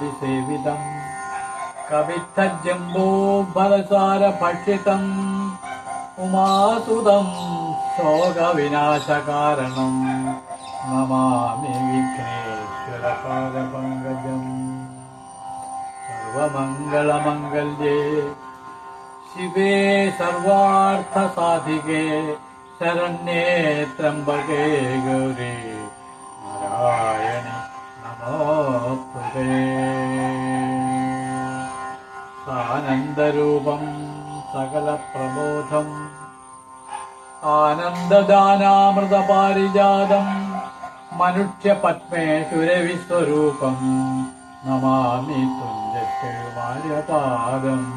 ജ്ഞാനമതിസേവിതം കവിത്തജംബോഭരസാരഭക്ഷിതം ഉമാസുതം ശോകവിനാശകാരണം. നമാമി വിഘ്നേശ്വരപാദപങ്കജം സർവമംഗളമംഗല്യേ. ശിവേ സർവാർത്ഥസാധികേ. ശരണ്യേ ത്രംബകേ ഗൗരി. നാരായണി നമോസ്തുതേ आनन्दरूपं सकलप्रबोधम् आनन्ददानामृतपारिजातं मनुष्यपद्मेश्वरविश्वरूपं नमामि तुञ्जकुमार्यपादम्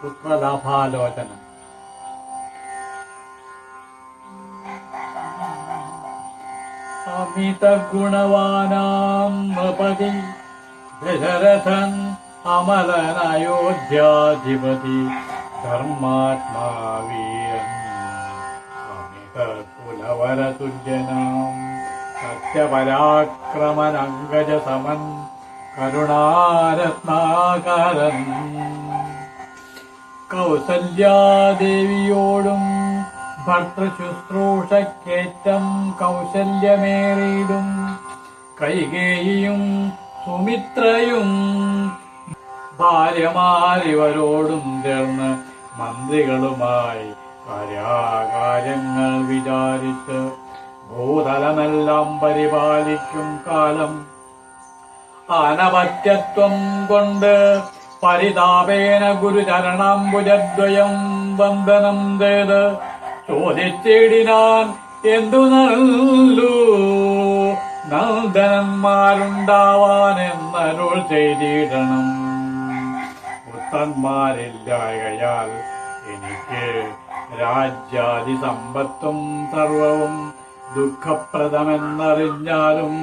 पुत्रलाभालोचनम् अमितगुणवानां नृपति ദശരഥൻ അമലനയോധ്യാധിപതി ധർമാത്മാവീരൻ അമിത കുലവരതുല്യനാം സത്യപരാക്രമനങ്കജസമൻ കരുണാരത്നാകരൻ. കൗസല്യാദേവിയോടും ഭർത്തൃശുശ്രൂഷക്കേറ്റം കൗശല്യമേറിയിടും കൈകേയിയും സുമിത്രയും ഭാര്യമാരിവരോടും ചേർന്ന് മന്ത്രികളുമായി കാര്യങ്ങൾ വിചാരിച്ച് ഭൂതലമെല്ലാം പരിപാലിക്കും കാലം. അനപത്യത്വം കൊണ്ട് പരിതാപേന ഗുരുചരണാംബുജദ്വയം വന്ദനം ചെയ്ത് ചോദിച്ചിടിനാൻ എന്തു നല്ലു നന്ദനന്മാരുണ്ടാവാൻ എന്നരുൾ ചെയ്തിടണം. പുത്രന്മാരില്ലായകയാൽ എനിക്ക് രാജ്യാദി സമ്പത്തും സർവവും ദുഃഖപ്രദമെന്നറിഞ്ഞാലും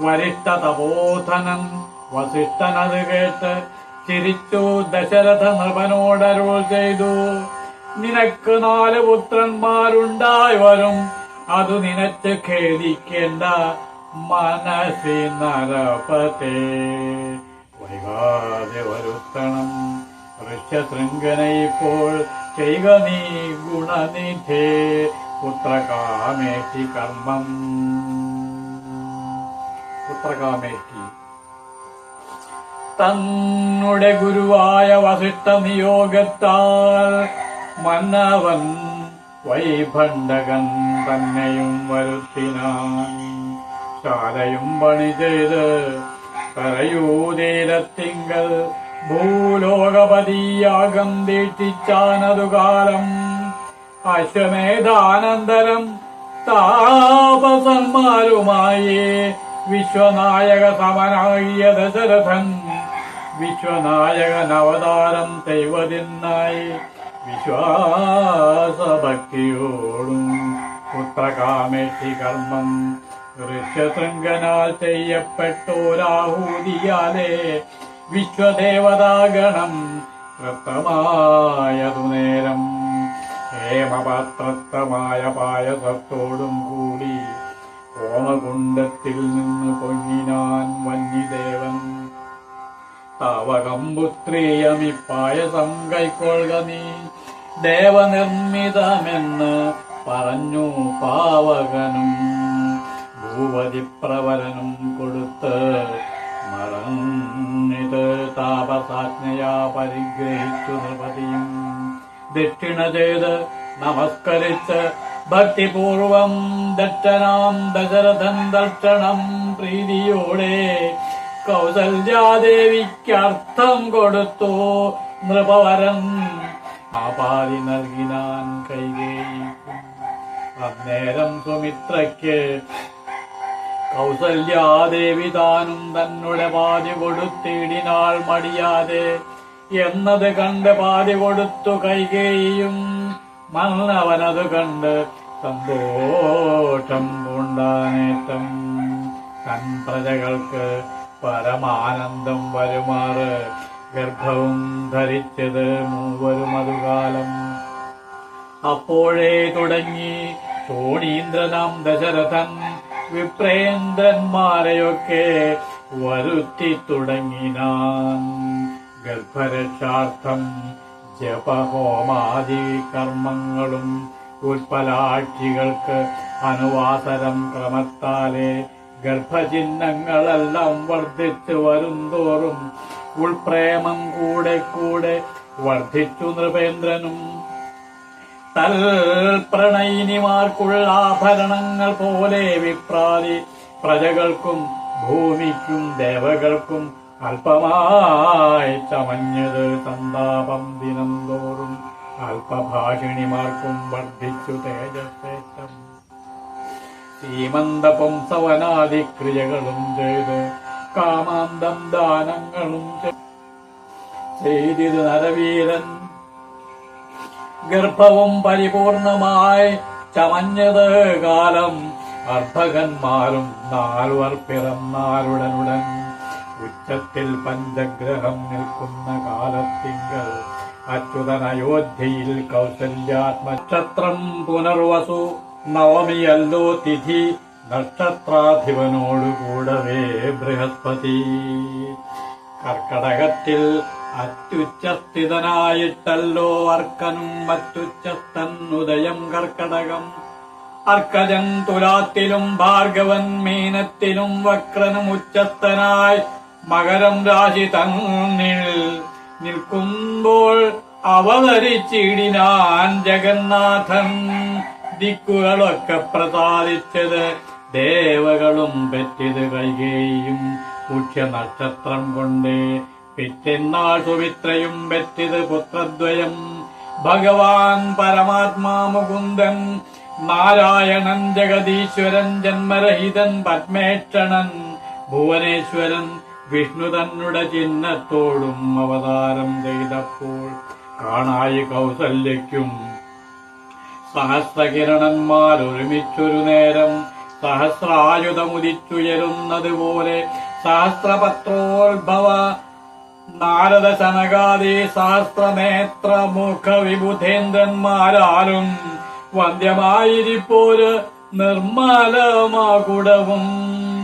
വരിഷ്ഠ തപോധനൻ വസിഷ്ഠനത് കേട്ട് ചിരിച്ചു ദശരഥ നൃപനോടരുൾ ചെയ്തു. നിനക്ക് നാല് പുത്രന്മാരുണ്ടായി വരും. അത് നിനച്ച് ഖേദിക്കേണ്ട മനസ്സി നരപത്തെ വൈകാതെ വരുത്തണം. ഋഷ്യശൃംഖന ഇപ്പോൾ ചെയ്യുക നീ ഗുണനിധേ. പുത്രകാമേറ്റി കർമ്മം. പുത്രകാമേറ്റി. തന്നുടെ ഗുരുവായ വസിഷ്ഠ നിയോഗത്താൽ മന്നവൻ വൈഭണ്ഡകൻ തന്നെയും വരുത്തിനാൻ. ശാലയും പണി ചെയ്ത് കരയൂതീരത്തിങ്കൽ ഭൂലോകപതിയാകം ദീക്ഷിച്ചാനതു കാലം. അശ്വമേധാനന്തരം താപസന്മാരുമായി വിശ്വനായക സമനായ ദശരഥൻ വിശ്വനായകൻ അവതാരം ചെയ്വതിനായി വിശ്വാസഭക്തിയോടും പുത്രകാമേഷി കർമ്മം ഋഷ്യശൃംഖനാൽ ചെയ്യപ്പെട്ടോരാഹൂതിയാലേ വിശ്വദേവതാഗണം കൃത്തമായതു നേരം. ഹേമപാത്രമായ പായസത്തോടും കൂടി ഓമകുണ്ടത്തിൽ നിന്ന് പൊങ്ങിനാൻ വന്യദേവൻ. താവകം പുത്രീയമി പായസം കൈക്കൊള്ളുക നീ ദേവനിർമ്മിതമെന്ന് പറഞ്ഞു പാവകനും. ഭൂപതിപ്രവരനും കൊടുത്ത് മറന്നിത് താപസാജ്ഞയാ പരിഗ്രഹിച്ചു നൃപതിയും. ദക്ഷിണ ചെയ്ത് നമസ്കരിച്ച് ഭക്തിപൂർവം ദക്ഷനാം ദശരഥൻ ദർശനം പ്രീതിയോടെ കൗസല്യാദേവിക്കർത്ഥം കൊടുത്തു നൃപവരൻ ആപാതി നൽകിനാൻ കൈകേയിക്കും. അന്നേരം സുമിത്രയ്ക്ക് കൗസല്യാദേവി താനും തന്നെ പാതി കൊടുത്തിടിനാൾ മടിയാതെ എന്നത് കണ്ട് പാതി കൊടുത്തു കൈകേയും മന്നവനത് കണ്ട് സന്തോഷം പൂണ്ടാനേറ്റം. തൻ പ്രജകൾക്ക് പരമാനന്ദം വരുമാറ് ഗർഭവും ധരിച്ചത് മൂവരും അതുകാലം. അപ്പോഴേ തുടങ്ങി ശോണീന്ദ്രനാം ദശരഥൻ വിപ്രേന്ദ്രന്മാരെയൊക്കെ വരുത്തി തുടങ്ങിനാൻ ഗർഭരക്ഷാർത്ഥം ജപഹോമാദി കർമ്മങ്ങളും ഉൽപ്പലാക്ഷികൾക്ക് അനുവാസരം ക്രമത്താലെ ഗർഭചിഹ്നങ്ങളെല്ലാം വർദ്ധിച്ചു വരുംതോറും ഉൾപ്രേമം കൂടെ കൂടെ വർദ്ധിച്ചു നൃപേന്ദ്രനും. തൽപ്രണയിനിമാർക്കുള്ള ആഭരണങ്ങൾ പോലെ വിപ്രാതി പ്രജകൾക്കും ഭൂമിക്കും ദേവകൾക്കും അല്പമായി ചമഞ്ഞത് സന്താപം ദിനം തോറും അല്പഭാഷിണിമാർക്കും വർദ്ധിച്ചു തേജസ്സേറ്റം. ശ്രീമന്ത ക്രിയകളും ചെയ്ത് കാമാന്തം ദാനങ്ങളും ചെയ്തിത് നരവീരൻ ഗർഭവും പരിപൂർണമായി ചമഞ്ഞത് കാലം അർഭകന്മാരും നാലുവർ പിറന്നാരുടനുടൻ. ഉച്ചത്തിൽ പഞ്ചഗ്രഹം നിൽക്കുന്ന കാലത്തിങ്കൽ അച്യുതൻ അയോധ്യയിൽ കൗസല്യാത്മക്ഷത്രം പുനർവസു. നവമിയല്ലോ തിഥി നക്ഷത്രാധിപനോടുകൂടവേ ബൃഹസ്പതി. കർക്കടകത്തിൽ അത്യുച്ചസ്ഥിതനായിട്ടല്ലോ അർക്കനും അത്യുച്ചസ്ഥന്നുദയം കർക്കടകം. അർക്കജൻ തുലാത്തിലും ഭാർഗവൻ മീനത്തിലും വക്രനും ഉച്ചസ്ഥനായി മകരം രാശി തന്നിൽ നിൽക്കുമ്പോൾ അവതരിച്ചിടിനാൻ ജഗന്നാഥൻ. ദിക്കുകളൊക്കെ പ്രസാദിച്ചത് ദേവകളും പെറ്റിത് കൈകേയും. മുഖ്യ നക്ഷത്രം കൊണ്ട് പിറ്റെന്നാൾ സുമിത്രയും പെറ്റിത് പുത്രദ്വയം. ഭഗവാൻ പരമാത്മാ മുകുന്ദൻ നാരായണൻ ജഗദീശ്വരൻ ജന്മരഹിതൻ പത്മേക്ഷണൻ ഭുവനേശ്വരൻ വിഷ്ണു തന്നുടെ ചിഹ്നത്തോടും അവതാരം ചെയ്തപ്പോൾ കാണായി കൗസല്യയ്ക്കും. സഹസ്രകിരണന്മാർ ഒരുമിച്ചൊരു നേരം സഹസ്രായുധമുദിച്ചുയരുന്നത് പോലെ സഹസ്രപത്രോത്ഭവ നാരദ ശനകാദി സഹസ്രനേത്ര മുഖ വിബുധേന്ദ്രന്മാരാലും വന്ധ്യമായിരിപ്പോര് നിർമ്മലമാകുടവും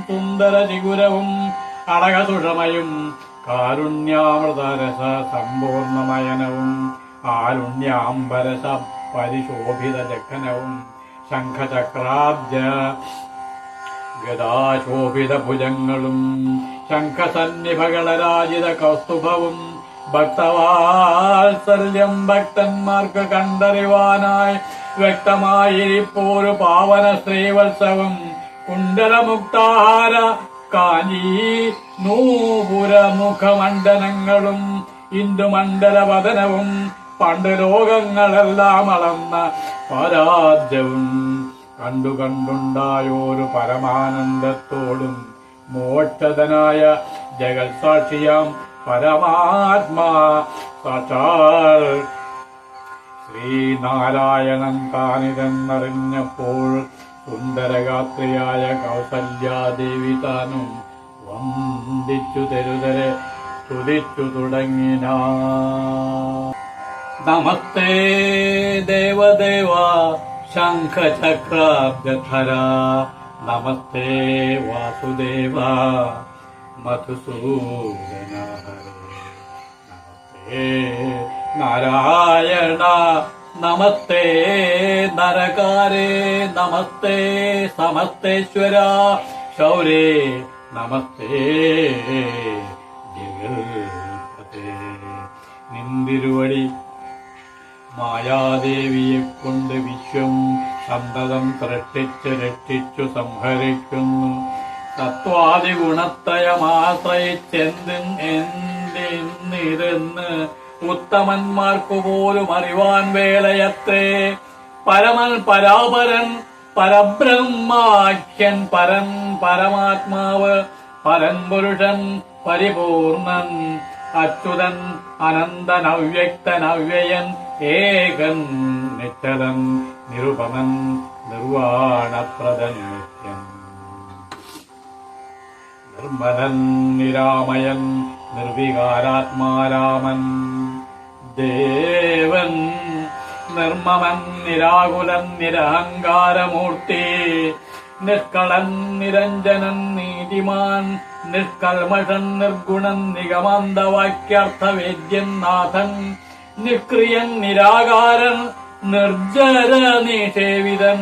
സുന്ദര ചിഗുരവും അടകസുഷമയും കാരുണ്യാമൃതരസ സമ്പൂർണമയനവും ആരുണ്യാംബരസ പരിശോഭിത ലഖനവും ശംഖചക്രാബ്ജ ഗദാശോഭിത ഭുജങ്ങളും ശംഖസന്നിഭകളരാജിത കൗസ്തുഭവും ഭക്തവാത്സല്യം ഭക്തന്മാർക്ക് കണ്ടറിവാനായി വ്യക്തമായിരിപ്പോരു പാവന ശ്രീവത്സവം. കുണ്ടലമുക്താര കാഞ്ചി നൂപുരമുഖമണ്ഡലങ്ങളും ഇന്ദുമണ്ഡലവദനവും പണ്ട് ലോകങ്ങളെല്ലാം അളന്ന പരാജ്യവും. കണ്ടു കണ്ടുണ്ടായോരു പരമാനന്ദത്തോടും മോക്ഷതനായ ജഗത്സാക്ഷിയാം പരമാത്മാ. സാക്ഷാൽ ശ്രീനാരായണൻ താനിതെന്നറിഞ്ഞപ്പോൾ സുന്ദരഗാത്രിയായ കൗസല്യാദേവി താനും വന്ദിച്ചു തെരുതരെ സ്തുതിച്ചു തുടങ്ങിന. നമസ്തേ ദേവദേവ. ശംഖചക്രാബ്ജധര നമസ്തേ വാസുദേവ മധുസൂദന നമസ്തേ നാരായണ നമസ്തേ നരകാരേ നമസ്തേ സമസ്തേശ്വര ശൗരേ നമസ്തേ ജഗൽപതേ നിന്തിരുവടി മായാദേവിയെ കൊണ്ട് വിശ്വം സന്തതം സൃഷ്ടിച്ച് രക്ഷിച്ചു സംഹരിക്കുന്നു. തത്വാദി ഗുണത്തയമാശ്രയിച്ചെന്തിൻ എന്തിന്നിരുന്ന് ഉത്തമന്മാർക്കു പോലും അറിവാൻ വേളയത്രേ പരമൻ പരാപരൻ പരബ്രഹ്മാഖ്യൻ പരൻ പരമാത്മാവ് പരൻ പുരുഷൻ പരിപൂർണൻ അച്യുതൻ അനന്തൻ അവ്യക്തൻ അവ്യയൻ ഏകൻ നിശ്ചലം നിരുപമം നിർവാണപ്രദം നിത്യം നിർമ്മലൻ നിരാമയൻ നിർവികാരാത്മാരാമൻ. ദേവൻ നിർമ്മമൻ നിരാകുലൻ നിരഹങ്കാരമൂർത്തി. നിഷ്കളൻ നിരഞ്ജനൻ നീതിമാൻ. നിഷ്കൽമഷൻ നിർഗുണൻ നിഗമാന്തവാക്യാർത്ഥവേദ്യൻ നാഥൻ. നിഷ്ക്രിയൻ നിരാകാരൻ നിർജര നിഷേവിതൻ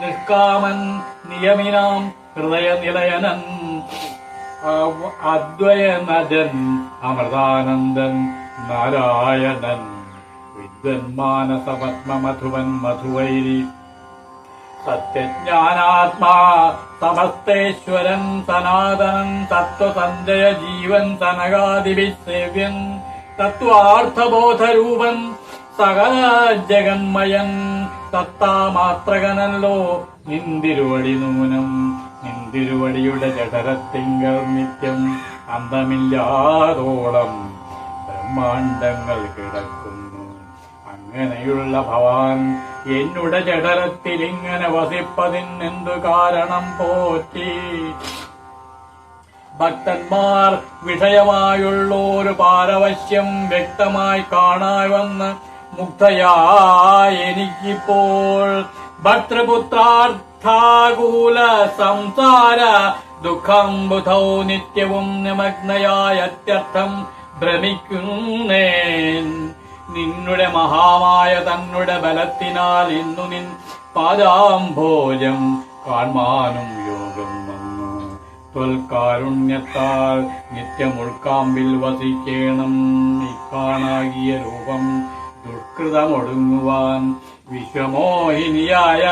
നിഷ്കാമൻ നിയമിനാം ഹൃദയനിലയനൻ നിലയനൻ അദ്വയനജൻ അമൃതാനന്ദൻ നാരായണൻ വിദ്വൻ മധുവൻ മധുവൈരി സത്യജ്ഞാനാത്മാ സമസ്തേശ്വരൻ സനാതനൻ തത്വസഞ്ജയ ജീവൻ സനകാദിവിസേവ്യൻ തത്വാർത്ഥബോധരൂപൻ സകല ജഗന്മയൻ തത്താമാത്രകനല്ലോ. നിന്തിരുവടി നൂനം നിന്തിരുവടിയുടെ ജഠരത്തിങ്കൽ നിത്യം അന്തമില്ലാതോളം ബ്രഹ്മാണ്ടങ്ങൾ കിടക്കുന്നു. അങ്ങനെയുള്ള ഭവാൻ എന്നുടെ ജഠരത്തിൽ ഇങ്ങനെ വസിപ്പതിനെന്തു കാരണം പോറ്റി? ഭക്തന്മാർ വിഷയമായുള്ളൊരു പാരവശ്യം വ്യക്തമായി കാണാവെന്ന് മുക്തയാ എനിക്കിപ്പോൾ ഭക്തൃപുത്രാർത്ഥാകൂല സംസാര ദുഃഖം ബുധൗ നിത്യവും നിമഗ്നയായ അത്യർത്ഥം ഭ്രമിക്കുന്നേൻ. നിന്നുടെ മഹാമായ തന്നുടെ ബലത്തിനാൽ ഇന്നു നിൻ പാദാംഭോജം കാൺമാനും യോഗം ത്വൽക്കാരുണ്യത്താൽ നിത്യമുൾക്കാമ്പിൽ വസിക്കേണം. ഇക്കാണാകിയ രൂപം ദുഷ്കൃതമൊടുങ്ങുവാൻ വിശ്വമോഹിനിയായ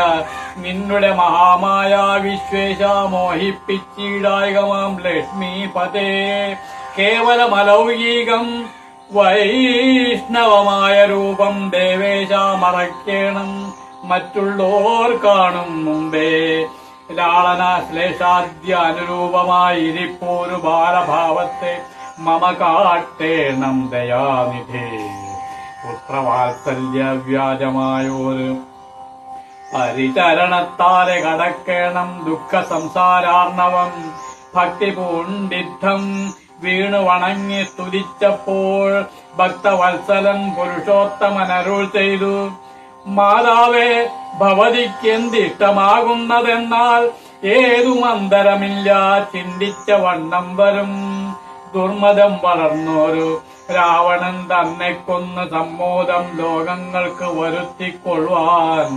നിന്നുടെ മഹാമായ വിശ്വേശ മോഹിപ്പിച്ചീടായകമാം ലക്ഷ്മി പതേ കേവലമലൗകികം വൈഷ്ണവമായ രൂപം ദേവേശ മറയ്ക്കണം. മറ്റുള്ളോർ കാണും മുമ്പേ. ലാളന ശ്ലേഷാദ്യ അനുരൂപമായിരിപ്പോരു ബാലഭാവത്തെ മമ കാട്ടേണം ദയാനിധേ. പുത്രവാത്സല്യ വ്യാജമായോര് പരിചരണത്താലെ കടക്കേണം ദുഃഖ സംസാരാർണവം ഭക്തി പൂണ്ടിദ്ധം വീണു വണങ്ങി സ്തുതിച്ചപ്പോൾ ഭക്തവത്സലം പുരുഷോത്തമനരുൾ ചെയ്തു. മാതാവേ ഭവതിക്കെന്തിട്ടമാകുന്നതെന്നാൽ ഏതു മന്ദരമില്ല ചിന്തിച്ച വണ്ണം വരും. ദുർമതം വളർന്നോരു രാവണൻ തന്നെ കൊന്ന് സമ്മോദം ലോകങ്ങൾക്ക് വരുത്തിക്കൊള്ളുവാൻ.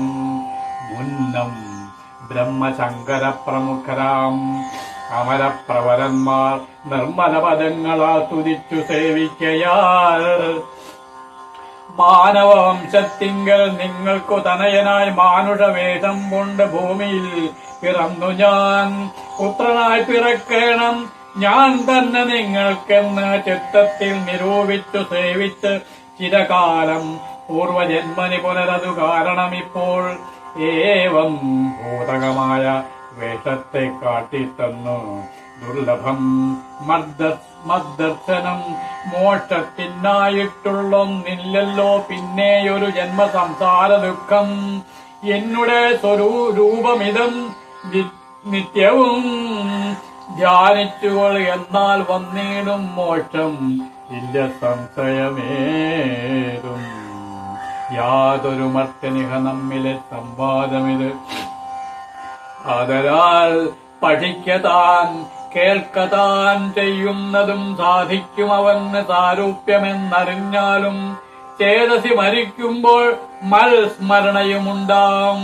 മുന്നം ബ്രഹ്മശങ്കര പ്രമുഖരാം അമരപ്രവരന്മാർ നിർമ്മല പദങ്ങളാ തുതിച്ചു സേവിക്കയാൽ. മാനവവംശത്തിങ്കൽ നിങ്ങൾക്കു തനയനായി മാനുഷവേഷം കൊണ്ട് ഭൂമിയിൽ പിറന്നു ഞാൻ. പുത്രനായി പിറക്കേണം. ഞാൻ തന്നെ നിങ്ങൾക്കെന്ന് ചിത്തത്തിൽ നിരൂപിച്ചു സേവിച്ച് ചിരകാലം പൂർവജന്മനി പുനരതു കാരണമിപ്പോൾ ഏവം ഭൂതകമായ വേഷത്തെ കാട്ടിത്തന്നു. ദുർലഭം മർദ്ദ മദ്ദർശനം മോക്ഷത്തിനായിട്ടുള്ളൊന്നില്ലല്ലോ. പിന്നെയൊരു ജന്മ സംസാര ദുഃഖം. എന്നുടെ സ്വരൂപമിതം രൂപമിതം നിത്യവും. ധ്യാനിച്ചുകൊൾ എന്നാൽ വന്നിടും മോക്ഷം. ഇല്ല സംശയമേതും. യാതൊരു മർത്തനിഹ നമ്മിലെ സംവാദമിത്. ആദരാൽ പഠിക്കതാൻ കേൾക്കതാൻ ചെയ്യുന്നതും സാധിക്കും അവന് സാരൂപ്യമെന്നറിഞ്ഞാലും ചേതസി മരിക്കുമ്പോൾ മൽസ്മരണയുമുണ്ടാം.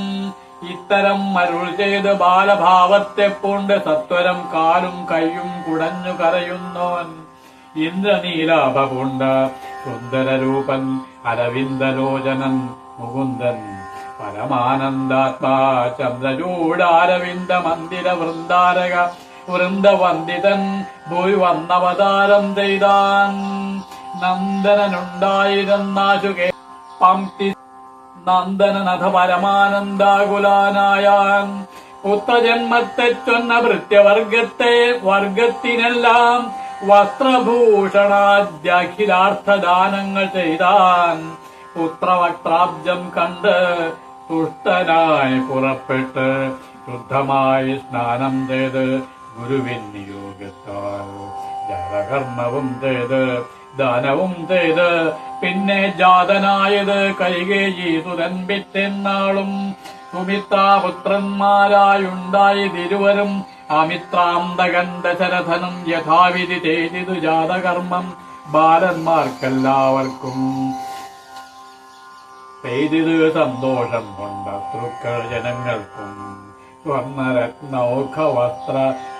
ഇത്തരം മരുൾ ചെയ്ത് ബാലഭാവത്തെ പൂണ്ട് സത്വരം കാലും കയ്യും കുടഞ്ഞു കരയുന്നോൻ ഇന്ദ്രനീലാഭപുണ്ട സുന്ദരരൂപൻ അരവിന്ദലോചനൻ മുകുന്ദൻ പരമാനന്ദാത്മാ ചന്ദ്രചൂടാരവിന്ദ മന്ദിര വൃന്ദാരക വൃന്ദവന്ദിതൻ ഭൂരി വന്നവതാരം ചെയ്താൻ നന്ദനനുണ്ടായിരുന്നാശു കേ പംക്തി നന്ദനനഥ പരമാനന്ദാകുലാനായാൻ പുത്രജന്മത്തെ ചൊന്ന ഭൃത്യവർഗത്തെ വർഗത്തിനെല്ലാം വസ്ത്രഭൂഷണാദ്യഖിലാർത്ഥദാനങ്ങൾ ചെയ്താൻ. പുത്രവക്ത്രാബ്ജം കണ്ട് തുഷ്ടനായി പുറപ്പെട്ട് ശുദ്ധമായി സ്നാനം ചെയ്ത് ഗുരുവിൻ നിയോഗത്താൽ ജാതകർമ്മവും ചെയ്ത് ദാനവും ചെയ്ത് പിന്നെ ജാതനായത് കൈകേയി സുതൻ തിരുവരും. സുമിത്രാപുത്രന്മാരായുണ്ടായതിരുവരും അമിത്രാന്തകണ്ഠശരഥനും യഥാവിധി ചെയ്തിതു ജാതകർമ്മം. ബാലന്മാർക്കെല്ലാവർക്കും പെയ്തിതു സന്തോഷം കൊണ്ട് ജനങ്ങൾക്കും. സ്വർണരത്നൗഖ വസ്ത്ര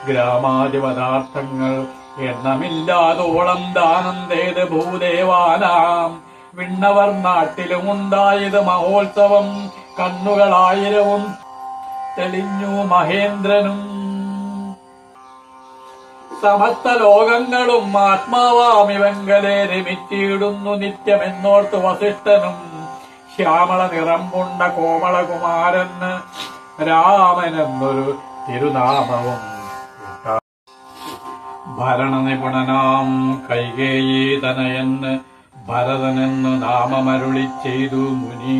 ഗ്രാമാതി പദാർത്ഥങ്ങൾ എണ്ണമില്ലാതോളം ദാനം ചെയ്ത് ഭൂദേവാനാം. വിണ്ണവർ നാട്ടിലും ഉണ്ടായത് മഹോത്സവം കണ്ണുകളായിരവും തെളിഞ്ഞു മഹേന്ദ്രനും. സമസ്ത ലോകങ്ങളും ആത്മാവാമിവങ്കലെ രമിച്ചിടുന്നു നിത്യമെന്നോർത്ത് വസിഷ്ഠനും. ശ്യാമള നിറം കൊണ്ട കോമളകുമാരന് രാമനെന്നൊരു തിരുനാമവും. ഭരണനിപുണനാം കൈകേയീതനയെന്ന് തനയന് ഭരതനെന്നു നാമമരുളി ചെയ്തു മുനി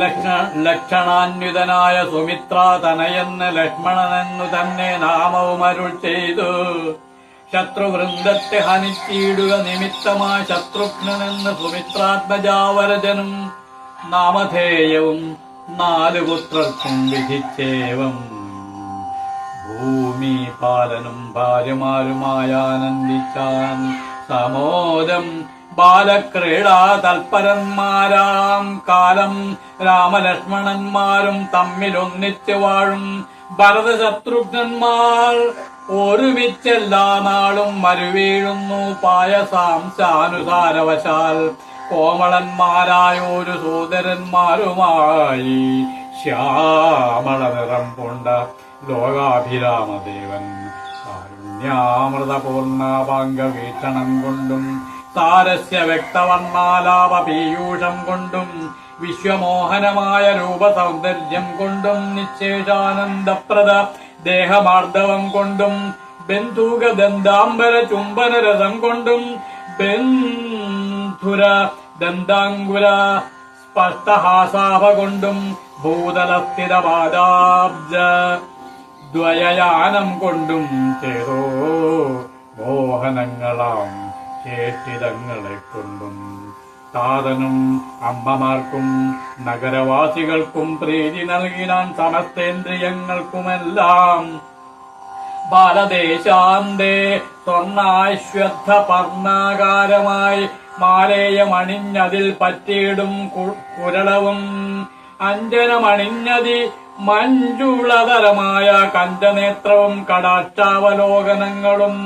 ലക്ഷ ലക്ഷണാന്വിതനായ സുമിത്രാതനയെന്ന് ലക്ഷ്മണനെന്നു തന്നെ നാമവും അരുൾ ചെയ്തു ശത്രുവൃന്ദത്തെ ഹനിച്ചിടുക നിമിത്തമായ ശത്രുഘ്നെന്ന് സുമിത്രാത്മജാവരജനും നാമധേയവും നാലു പുത്രർക്കും വിധിച്ചേവം ഭൂമി പാലനും ഭാര്യമാരുമായ ആനന്ദിച്ചാൻ സമോദം ബാലക്രീഡാ തൽപരന്മാരാം. കാലം രാമലക്ഷ്മണന്മാരും തമ്മിൽ ഒന്നിച്ചു വാഴും ഭരതശത്രുഘ്നന്മാർ ഒരുമിച്ചെല്ലാ നാളും മരുവീഴുന്നു പായസാംശാനുസാരവശാൽ കോമളന്മാരായോരു സൂതരന്മാരുമായി ശ്യാമള നിറം കൊണ്ട ലോകാഭിരാമദേവൻ കാരുണ്യാമൃതപൂർണാപാംഗ വീക്ഷണം കൊണ്ടും താരസ്യ വ്യക്തവർണാലാപ പീയൂഷം കൊണ്ടും വിശ്വമോഹനമായ രൂപസൗന്ദര്യം കൊണ്ടും നിശ്ചേഷാനന്ദപ്രദ ദേഹമാർദ്ദവം കൊണ്ടും ബന്ധുക ദന്താംബര ചുംബന കൊണ്ടും കൊണ്ടും ബന്ധുര ദന്താങ്കുര സ്പഷ്ടഹാസാഭ കൊണ്ടും ഭൂതലസ്ഥിരപാദാബ്ജ ദ്വയയാനം കൊണ്ടും ചേരോ മോഹനങ്ങളാം ചേഷ്ടിതങ്ങളെ കൊണ്ടും. താതനും അമ്മമാർക്കും നഗരവാസികൾക്കും പ്രീതി നൽകിനാൻ സമസ്തേന്ദ്രിയങ്ങൾക്കുമെല്ലാം ബാലദേശാന്തേ സ്വർണാശ്വത്ഥ പർണാകാരമായി മാലേയമണിഞ്ഞതിൽ പറ്റിയിടും കുരളവും. അഞ്ജനമണിഞ്ഞതി മഞ്ജുളതരമായ കഞ്ചനേത്രവും കടാക്ഷാവലോകനങ്ങളും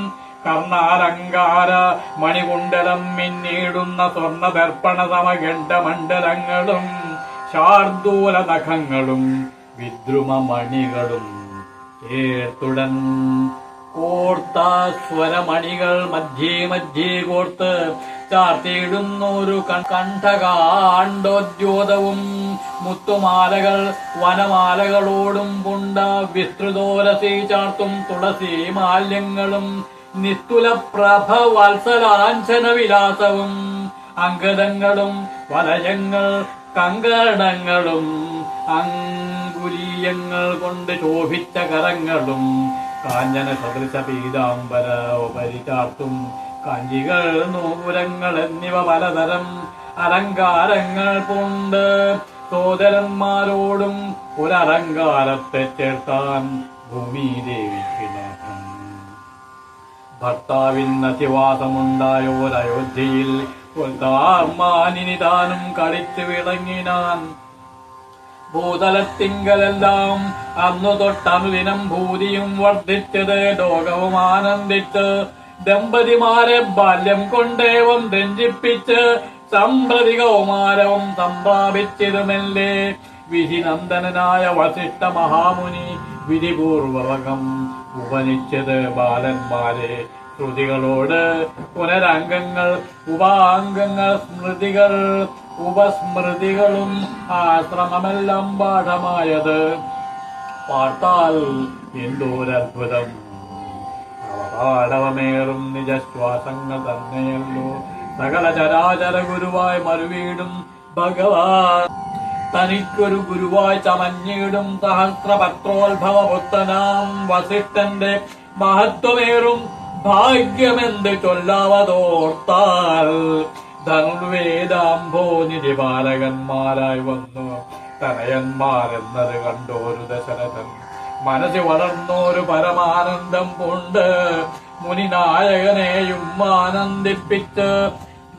കർണാലങ്കാര മണികുണ്ടലം മിന്നിടുന്ന സ്വർണ ദർപ്പണ സമഗണ്ഡമണ്ഡലങ്ങളും ശാർദൂല നഖങ്ങളും വിദ്രുമമണികളും ചേർത്തുടൻ കോർത്ത സ്വരമണികൾ മധ്യേ മധ്യേ കോർത്ത് ചാർത്തിയിടുന്നൊരു കണ്ഠകാണ്ടോദ്യോതവും മുത്തുമാലകൾ വനമാലകളോടും പുണ്ട വിസ്തൃതോരസി ചാർത്തും തുളസി മാല്യങ്ങളും നിസ്തുല പ്രഭ വത്സലാഞ്ചന വിലാസവും അങ്കദങ്ങളും വലയങ്ങൾ കങ്കണങ്ങളും അങ്കുലീയങ്ങൾ കൊണ്ട് ശോഭിച്ച കരങ്ങളും കാഞ്ചന സദൃശ പീതാംബര ഉപരിചാർത്തും കാഞ്ചികൾ നൂപുരങ്ങൾ എന്നിവ പലതരം അലങ്കാരങ്ങൾ കൊണ്ട് സോദരന്മാരോടും ഒരലങ്കാരത്തെ ചേർത്താൻ ഭൂമിദേവിക്ക് നാഥം ഭർത്താവിന് അധിവാസമുണ്ടായോരയോധ്യയിൽ മാനിനിതാനും കളിച്ചു വിളങ്ങിനാൻ. ഭൂതലത്തിങ്കലെല്ലാം അന്നു തൊട്ടനുദിനം ഭൂതിയും വർദ്ധിച്ചത് ലോകവും ആനന്ദിച്ച് ദമ്പതിമാരെ ബാല്യം കൊണ്ടേവം രഞ്ജിപ്പിച്ച് സമ്പ്രതി കൗമാരവും സംപ്രാപിച്ചതുമല്ലേ വിധിനന്ദനായ വസിഷ്ഠ മഹാമുനി വിധിപൂർവകം ഉപനിച്ചത് ബാലന്മാരെ ശ്രുതികളോട് പുനരംഗങ്ങൾ ഉപാംഗങ്ങൾ സ്മൃതികൾ ഉപസ്മൃതികളും ആശ്രമമെല്ലാം പാഠമായത്. പാട്ടാൽ എന്തോരത്ഭുതം. പാടവമേറും നിജശ്വാസങ്ങൾ തന്നെയല്ലോ. സകല ചരാചര ഗുരുവായി മറുവീടും ഭഗവാൻ തനിക്കൊരു ഗുരുവായി ചമഞ്ഞിടും സഹസ്രപത്രോത്ഭവ പുത്തനാം വസിഷ്ഠന്റെ മഹത്വമേറും ഭാഗ്യമെന്ത് ചൊല്ലാവതോർത്താൽ. ധനുർവേദാംബോ ബാലകന്മാരായി വന്നു. തനയന്മാരെന്നത് കണ്ടോരു ദശരഥൻ. മനസ്സ് വളർന്നോരു പരമാനന്ദം കൊണ്ട് മുനിനായകനെയും ആനന്ദിപ്പിച്ച്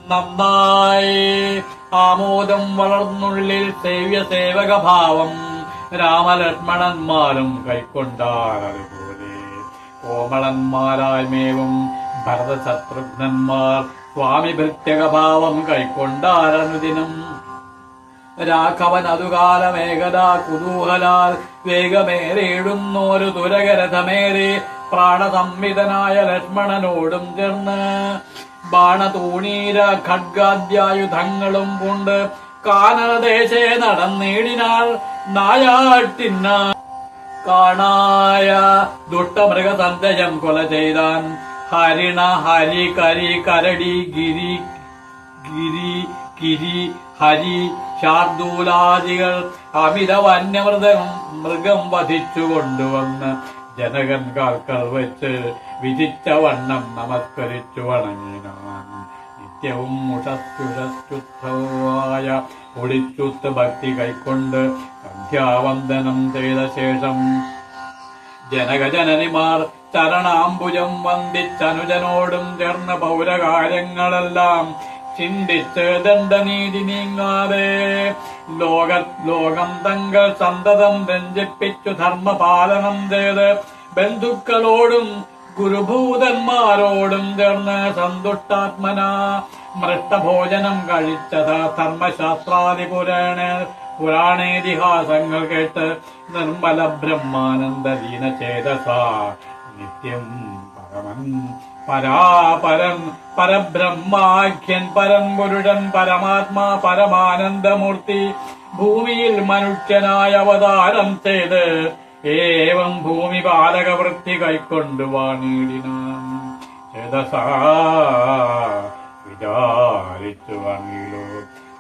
നന്നായി ആമോദം വളർന്നുള്ളിൽ സേവ്യ സേവക ഭാവം രാമലക്ഷ്മണന്മാരും കൈക്കൊണ്ടാറതുപോലെ കോമളന്മാരായ്മേവും ഭരതശത്രുഘ്നന്മാർ സ്വാമി ഭൃത്യകഭാവം കൈക്കൊണ്ടാരനുദിനം. രാഘവൻ അതുകാലമേകലാ കുതൂഹലാൽ വേഗമേറിയിടുന്നോരു ദുരകരഥമേറി പ്രാണസംവിതനായ ലക്ഷ്മണനോടും ചേർന്ന് ബാണതൂണീര ഖഡ്ഗാദ്യായുധങ്ങളും കൊണ്ട് കാനദേശേ നടന്നേടിനാൾ നായാട്ടിന്ന കാണായ ദുഷ്ടമൃഗസന്ദേശം കൊല ചെയ്താൻ ഹരിണ ഹരി കരി കരടി ഗിരി ഗിരി കിരി ഹരി ശാർദൂലാദികൾ അമിത വന്യമൃതം മൃഗം വധിച്ചു കൊണ്ടുവന്ന് ജനകൻ കാൽക്കൽ വെച്ച് വിധിച്ച വണ്ണം നമസ്കരിച്ചു വണങ്ങിനാൻ നിത്യവും മുഷസ്തുഷസ്തുത്സവായ ഒളിച്ചുത്ത് ഭക്തി കൈക്കൊണ്ട് സന്ധ്യാവന്ദനം ചെയ്ത ശേഷം ജനകജനനിമാർ ചരണാംബുജം വന്ദിച്ചനുജനോടും ചേർന്ന പൗരകാര്യങ്ങളെല്ലാം ചിന്തിച്ച് ദണ്ഡനീതി നീങ്ങാതെ ലോക ലോകം തങ്ങൾ സന്തതം രഞ്ജിപ്പിച്ചു ധർമ്മപാലനം ചെയ്ത് ബന്ധുക്കളോടും ഗുരുഭൂതന്മാരോടും ചേർന്ന് സന്തുഷ്ടാത്മന മൃഷ്ടഭോജനം കഴിച്ചത് ധർമ്മശാസ്ത്രാദി പുരാണ പുരാണേതിഹാസങ്ങൾ കേട്ട് നിർമ്മല ബ്രഹ്മാനന്ദ ദീനചേതസ. നിത്യം പരമൻ പരാപരൻ പരബ്രഹ്മാഖ്യൻ പരം പുരുഷൻ പരമാത്മാ പരമാനന്ദമൂർത്തി ഭൂമിയിൽ മനുഷ്യനായ അവതാരം ചെയ്ത് ഏവം ഭൂമി പാലകവൃത്തി കൈക്കൊണ്ടു വാണിടിനാൻ ചേതസാ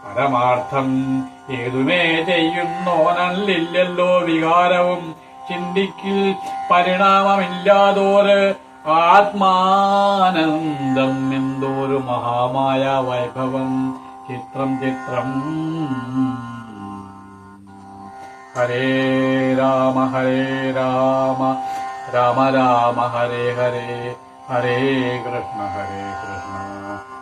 പരമാർത്ഥം ഏതുമേ ചെയ്യുന്നോനല്ലില്ലല്ലോ വികാരവും ചിന്തിക്കിൽ പരിണാമമില്ലാതോര് ആത്മാനന്ദം എന്തോരു മഹാമായ വൈഭവം. ചിത്രം ചിത്രം. ഹരേ രാമ ഹരേ രാമ. രാമ രാമ ഹരേ ഹരേ. ഹരേ കൃഷ്ണ ഹരേ കൃഷ്ണ.